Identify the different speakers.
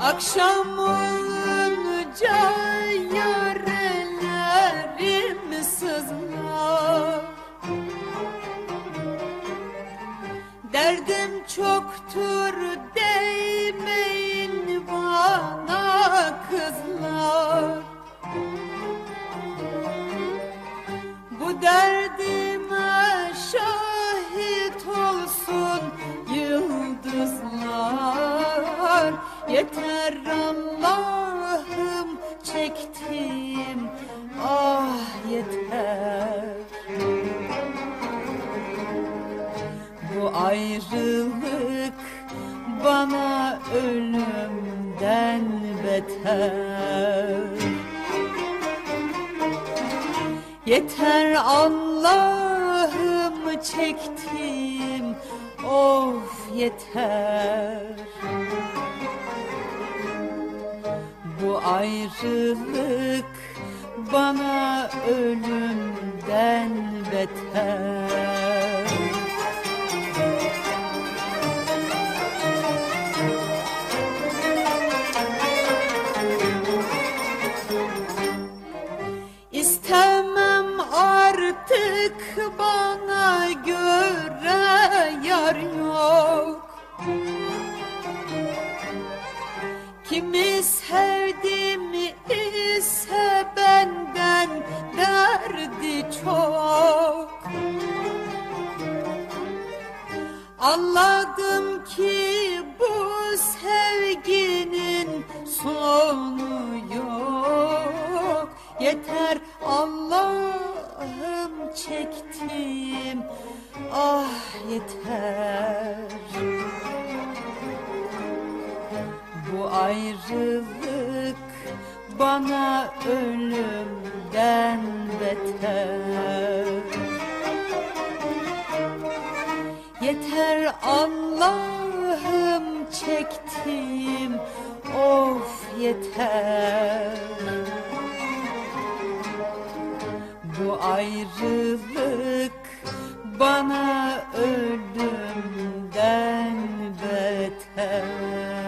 Speaker 1: Akşam olunca yörelerim sızlar. Derdim çoktur değmeyin bana kızlar. Bu derdi Yeter Allah'ım çektim ah yeter. Bu ayrılık bana ölümden beter. Yeter Allah'ım çektim of yeter Bu ayrılık bana ölümden beter. İstemem artık bana göre yar yok Kimi sevdim ise benden derdi çok. Anladım ki bu sevginin sonu yok. Yeter Allah'ım çektim ah yeter ayrılık bana ölümden beter. Yeter Allah'ım çektim of yeter. Bu ayrılık bana ölümden beter